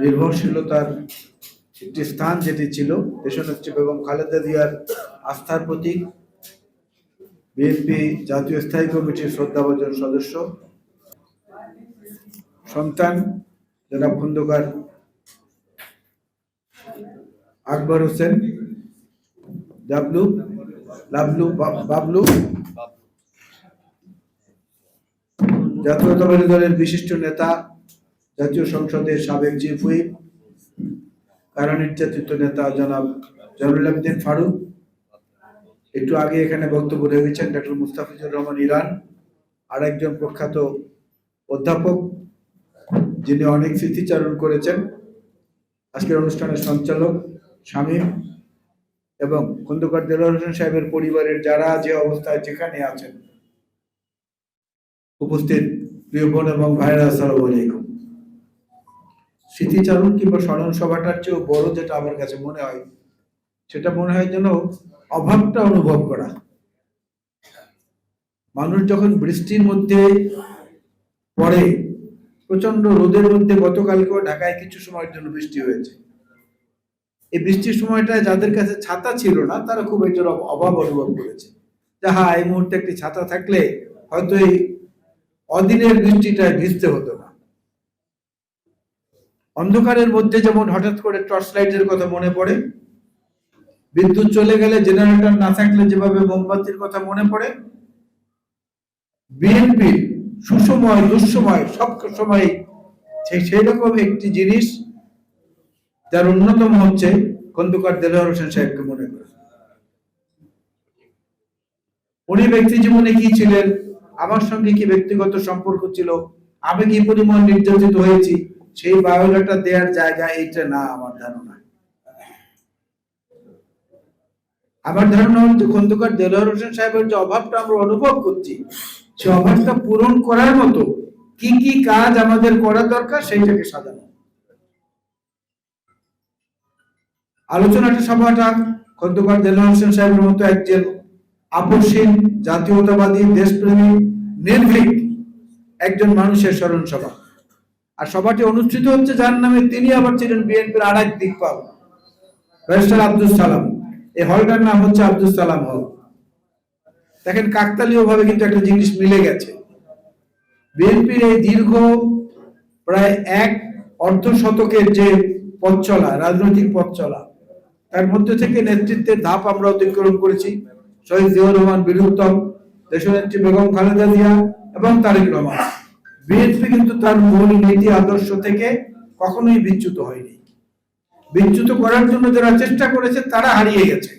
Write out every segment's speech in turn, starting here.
নির্ভরশীলতার একটি স্থান যেটি ছিল দেশনেত্রী বেগম খালেদা জিয়ার আস্থার প্রতীক। বিএনপি জাতীয় স্থায়ী কমিটির শ্রদ্ধাভাজন সদস্য। সন্তান জনাব খন্দকার আকবর হোসেন ডাবলু লাবলু বাবলু। জাতীয়তাবাদী দলের বিশিষ্ট নেতা জাতীয় সংসদের সাবেক চিফ হুইপ কারা নির্যাতিত নেতা জনাব জয়নুল আবেদিন ফারুক, একটু আগে এখানে বক্তব্য রেখেছেন ডক্টর মুস্তাফিজুর রহমান ইরান আর একজন প্রখ্যাত অধ্যাপক, যিনি অনেক স্মৃতিচারণ করেছেন। আজকের অনুষ্ঠানের সঞ্চালক শামীম এবং খন্দকার দেলোয়ার হোসেন সাহেবের পরিবারের যারা যে অবস্থায় যেখানে আছেন, উপস্থিত প্রিয় বোন এবং ভাইরা আসসালামু আলাইকুম। স্মৃতিচারণ কিংবা স্মরণ সভাটার চেয়েও বড় যেটা আমার কাছে মনে হয়, সেটা মনে হয় যেন অভাবটা অনুভব করা। মানুষ যখন বৃষ্টির মধ্যে পড়ে প্রচণ্ড রোদের মধ্যে গতকালকেও ঢাকায় কিছু সময়ের জন্য বৃষ্টি হয়েছে। এই বৃষ্টির সময়টায় যাদের কাছে ছাতা ছিল না, তারা খুব এটার অভাব অনুভব করেছে। যাহা এই মুহূর্তে একটি ছাতা থাকলে হয়তো এই অদিনের বৃষ্টিটায় ভিজতে হতো না। অন্ধকারের মধ্যে যেমন হঠাৎ করে টর্চ লাইটের কথা মনে পড়ে, বিদ্যুৎ চলে গেলে জেনারেটর না থাকলে যেভাবে মোমবাতির কথা মনে পড়ে বিএনপির সুসময়, দুঃসময়, সব সময় সেই রকম একটি জিনিস যার অন্যতম হচ্ছে খন্দকার দেলোয়ার হোসেন সাহেবকে মনে করে। উনি ব্যক্তি জীবনে কি ছিলেন? আমার সঙ্গে কি ব্যক্তিগত সম্পর্ক ছিল? আমি কি পরিমাণ নির্যাতিত হয়েছি? সেই বায়োডাটা দেওয়ার জায়গা এইটা না, আমার ধারণা। আমার ধারণা খন্দকার দেলোয়ার হোসেন সাহেবের যে অভাবটা আমরা অনুভব করছি, সে অভাবটা পূরণ করার মতো কি কি কাজ আমাদের করা দরকার সেইটাকে সাজানো। আলোচনাটা সভাটা খন্দকার দেলোয়ার হোসেন সাহেবের মতো একজন আপসীন জাতীয়তাবাদী, দেশপ্রেমী, নির্ভীক একজন মানুষের স্মরণ সভা আর সভাটি অনুষ্ঠিত হচ্ছে যার নামে তিনি আবার ছিলেন বিএনপির এক দিকপাল, ব্যারিস্টার আব্দুল সালাম। এই হলটার নাম হচ্ছে আব্দুল সালাম হল। দেখেন কাকতালীয় ভাবে কিন্তু একটা জিনিস মিলে গেছে। বিএনপির এই দীর্ঘ প্রায় এক অর্ধ শতকের যে পথ চলা, রাজনৈতিক পথ চলা, তার মধ্যে থেকে নেতৃত্বের ধাপ আমরা অতিক্রম করেছি। শহীদ জিয়াউর রহমান, বীরুত্তম, দেশনেত্রী বেগম খালেদা জিয়া এবং তারেক রহমান। বিএনপি কিন্তু তার মূল নীতি আদর্শ থেকে কখনোই বিচ্যুত হয়নি। বিচ্যুত করার জন্য যারা চেষ্টা করেছে, তারা হারিয়ে গেছে।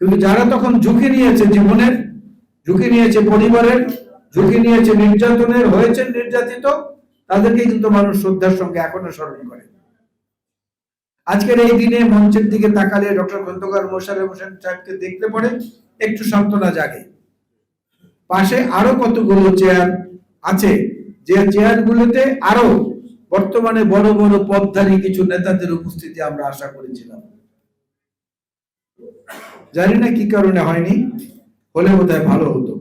কিন্তু যারা তখন ঝুঁকি নিয়েছে জীবনের, ঝুঁকি নিয়েছে পরিবারের, ঝুঁকি নিয়েছে নির্যাতনের, হয়েছে নির্যাতিত তাদেরকে কিন্তু মানুষ শ্রদ্ধার সঙ্গে এখনও স্মরণ করে। আজকের এই দিনে মঞ্চের দিকে তাকালে ডক্টর খন্দকার মোশারফ হোসেন সাহেবকে দেখলে পরে একটু সান্ত্বনা জাগে। পাশে আরও কতগুলো চেয়ার আছে? যে চেয়ারগুলোতে আরও বর্তমানে বড় বড় পদধারী কিছু নেতাদের উপস্থিতি আমরা আশা করেছিলাম। জানি না কি কারণে হয়নি, হলে বোধহয় ভালো হতো।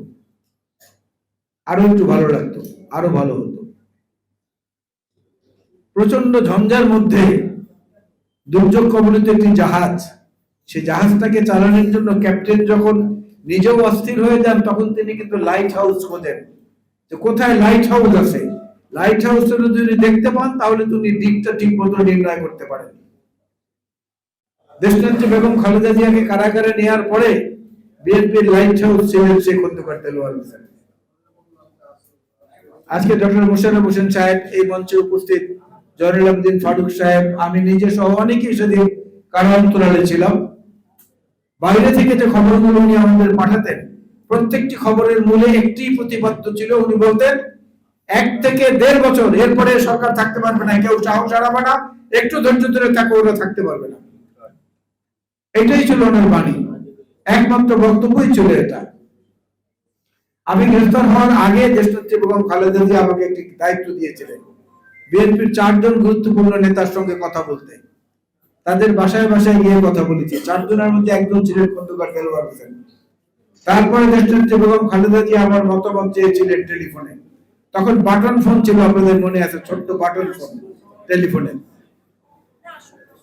আরও একটু ভালো লাগতো, আরও ভালো হতো। প্রচণ্ড ঝঞ্ঝার মধ্যে দুর্যোগ কবলিত একটি জাহাজ সেই জাহাজটাকে চালানোর জন্য ক্যাপ্টেন যখন নিজেও অস্থির হয়ে যান, তখন তিনি কিন্তু লাইট হাউস খোঁজেন। যে কোথায় লাইট হাউস আছে? লাইট হাউস যদি দেখতে পান, তাহলে তিনি দিকটা ঠিক মতো নির্ণয় করতে পারেন। দেশনেত্রী বেগম খালেদা জিয়াকে কারাগারে নেওয়ার পরে বিএনপির লাইট হাউস ছিলেন খন্দকার দেলোয়ার হোসেন। আজকে ডক্টর মোশারফ হোসেন সাহেব এই মঞ্চে উপস্থিত। জয়নুল আবদিন ফারুক সাহেব, আমি নিজে সহ অনেকেই সেদিন কারান্তরালে ছিলাম। বাইরে থেকে যে খবরগুলো উনি আমাদের পাঠাতেন, প্রত্যেকটি খবরের মূলে একটি প্রতিপাদ্য ছিল। উনি বলতেন, এক থেকে দেড় বছর, এরপরে সরকার থাকতে পারবে না, কেউ সাহস হারাবে না, একটু ধৈর্য ধরে থাকো ওরা থাকতে পারবে না। এটাই ছিল ওনার বাণী। একমাত্র বক্তব্যই ছিল এটা। আমি গ্রেফতার হওয়ার আগে দেশনেত্রী বেগম খালেদা জিয়া আমাকে একটি দায়িত্ব দিয়েছিলেন। বিএনপির চারজন গুরুত্বপূর্ণ নেতার সঙ্গে কথা বলতে। তাদের বাসায় বাসায় গিয়ে কথা বলেছি। চারজনের মধ্যে একজন ছিলেন খন্দকার দেলোয়ার হোসেন। তারপরে দেশনেত্রী বেগম খালেদা জিয়া, আমার মতামত চেয়েছিলেন টেলিফোনে। তখন বাটন ফোন ছিল আপনাদের মনে আছে, ছোট্ট বাটন ফোন টেলিফোনে।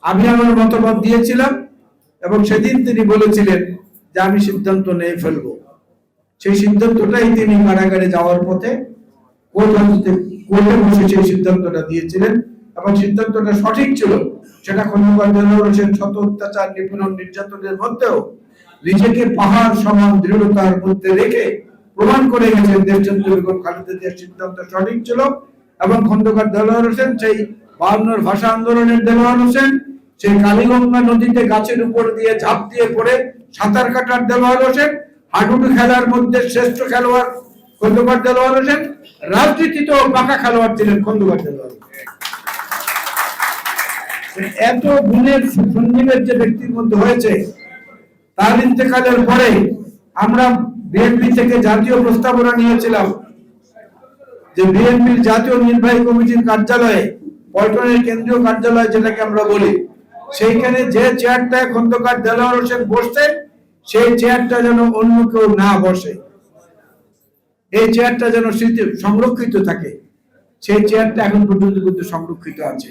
আমি আমার মতামত দিয়েছিলাম এবং সেদিন তিনি বলেছিলেন যে আমি সিদ্ধান্ত নিয়ে ফেলব। সেই সিদ্ধান্তটাই তিনি কারাগারে যাওয়ার পথে কোর্ট কোর্টে বসে সেই সিদ্ধান্তটা দিয়েছিলেন এবং সিদ্ধান্তটা সঠিক ছিল। সেটা খন্দকার হোসেন শত অত্যাচার, নিপীড়ন, নির্যাতনের মধ্যেও নিজেকে পাহাড় সমান দৃঢ়তার মধ্যে রেখে প্রমাণ করে গেছেন দেশচন্দ্র বেগম খালেদা জিয়ার সিদ্ধান্ত সঠিক ছিল এবং খন্দকার দেলোয়ার হোসেন সেই বায়ান্নর ভাষা আন্দোলনের দেলোয়ার হোসেন, সেই কালীগঙ্গা নদীতে গাছের উপর দিয়ে ঝাঁপ দিয়ে পড়ে সাঁতার কাটার দেলোয়ার হোসেন, হাডুডু খেলার মধ্যে শ্রেষ্ঠ খেলোয়াড় খন্দকার দেলোয়ার হোসেন রাজনীতিতেও পাকা খেলোয়াড় ছিলেন খন্দকার দেলোয়ার হোসেন। এত গুণের সন্নিবেশ যে ব্যক্তির মধ্যে হয়েছে, তার ইন্তেকালের পরে আমরা বিএনপি থেকে জাতীয় প্রস্তাবনা নিয়েছিলাম যে বিএনপির জাতীয় নির্বাহী কমিটির কার্যালয়ে, পল্টনের কেন্দ্রীয় কার্যালয় যেটাকে আমরা বলি, সেইখানে যে চেয়ারটায় খন্দকার দেলোয়ার হোসেন বসতেন সেই চেয়ারটা যেন অন্য কেউ না বসে। এই চেয়ারটা যেন সংরক্ষিত থাকে। সেই চেয়ারটা এখন পর্যন্ত কিন্তু সংরক্ষিত আছে।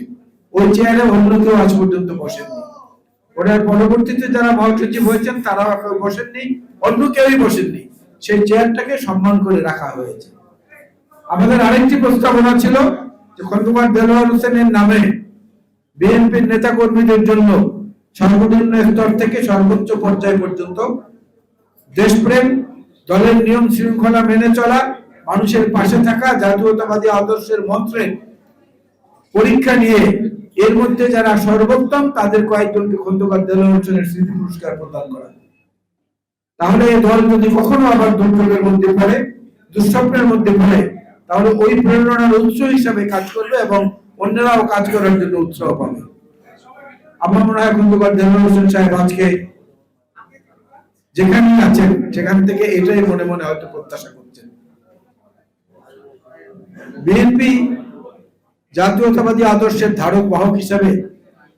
ওই চেয়ারে অন্য কেউ আজ পর্যন্ত বসেননি। ওটার পরবর্তীতে যারা মহাসচিব হয়েছেন, তারাও বসেননি, অন্য কেউই বসেননি। সেই চেয়ারটাকে সম্মান করে রাখা হয়েছে। আমাদের আরেকটি প্রস্তাবনা ছিল যে খন্দকার দেলোয়ার হোসেনের নামে বিএনপির নেতা কর্মীদের জন্য সর্বনিম্ন স্তর থেকে সর্বোচ্চ পর্যায় পর্যন্ত দেশপ্রেম, দলের নিয়ম শৃঙ্খলা মেনে চলা, মানুষের পাশে থাকা জাতীয়তাবাদী আদর্শের মন্ত্রে পরীক্ষা নিয়ে এর মধ্যে যারা সর্বোত্তম, তাদের কয়েকজনকে খন্দকার দেলোয়ার স্মৃতি পুরস্কার প্রদান করা। তাহলে এই দল যদি কখনো আবার দুর্যোগের মধ্যে পড়ে, দুঃস্বপ্নের মধ্যে পড়ে, তাহলে ওই প্রেরণার উৎস হিসাবে কাজ করবে এবং অন্যরাও কাজ করার জন্য উৎসাহ পাবে। আমার মনে হয় খন্দকার দেলোয়ার সাহেব আজকে যেখানে আছেন, সেখান থেকে এটাই মনে মনে হয়তো প্রত্যাশা করছেন। বিএনপি জাতীয়তাবাদী আদর্শের ধারক, বাহক হিসাবে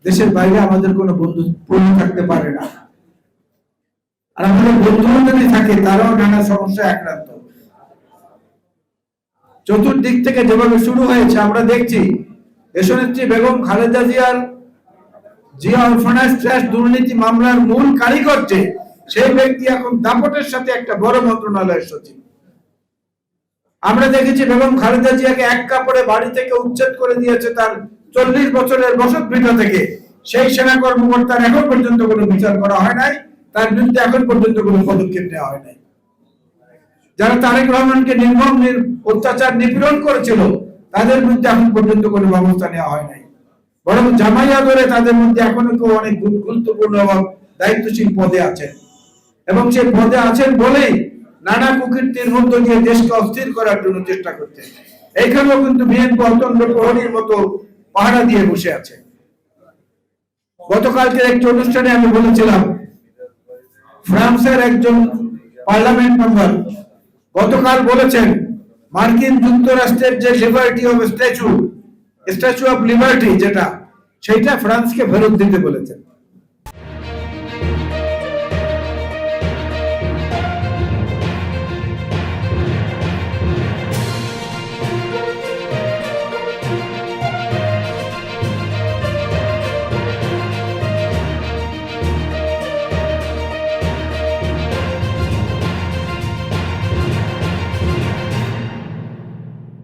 দেশের বাইরে আমাদের কোনো বন্ধু পূর্ণ থাকতে পারে না। আর আমাদের বন্ধুরা যদি থাকে, তারাও নানা সমস্যায় আক্রান্ত। চতুর্দিক থেকে যেভাবে শুরু হয়েছে, আমরা দেখছি দেশনেত্রী বেগম খালেদা জিয়ার, জিয়া অরফানাইজ ট্রাস্ট দুর্নীতি মামলার মূল কারিগর যে, সেই ব্যক্তি এখন দাপটের সাথে একটা বড় মন্ত্রণালয়ের সচিব। আমরা দেখেছি বেগম খালেদা জিয়াকে এক কাপড়ে বাড়ি থেকে উচ্ছেদ করে দিয়েছে তার চল্লিশ বছরের বসত ভিটা থেকে। সেই সেনা কর্মকর্তার এখন পর্যন্ত কোনো বিচার করা হয় নাই, তার বিরুদ্ধে এখন পর্যন্ত কোনো পদক্ষেপ নেওয়া হয় নাই। যারা তারেক রহমানকে নির্মম অত্যাচার, নিপীড়ন করেছিল, তাদের বিরুদ্ধে এখন পর্যন্ত কোনো ব্যবস্থা নেওয়া হয় নাই। বরং জামাইয়া ধরে তাদের মধ্যে এখনও কেউ অনেক গুরুত্বপূর্ণ এবং দায়িত্বশীল পদে আছেন। এবং সেই পদে আছেন বলেই নানা কুকীর্তির মধ্য দিয়ে দেশকে অস্থির করার জন্য চেষ্টা করছে। এইখানেও কিন্তু বিএনপি অতন্ত্র প্রহরীর মতো পাহারা দিয়ে বসে আছে। গতকালকের একটি অনুষ্ঠানে আমি বলেছিলাম, ফ্রান্সের একজন পার্লামেন্ট মেম্বার গতকাল বলেছেন, মার্কিন যুক্তরাষ্ট্রের যে liberty of statue statue of liberty যেটা, সেইটা ফ্রান্সকে ফেরত দিতে বলেছেন।